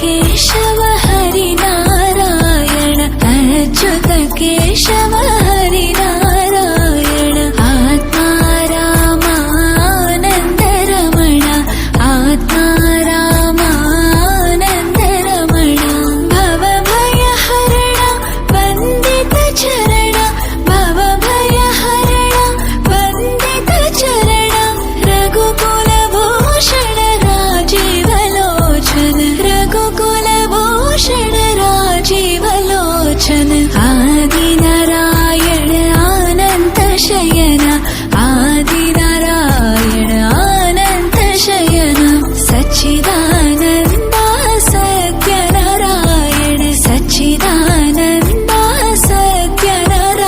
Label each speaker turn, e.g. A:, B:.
A: Keshav ഗോകുലഭൂഷണ Rajivalochana ആദിനരായണ Ananda ശയന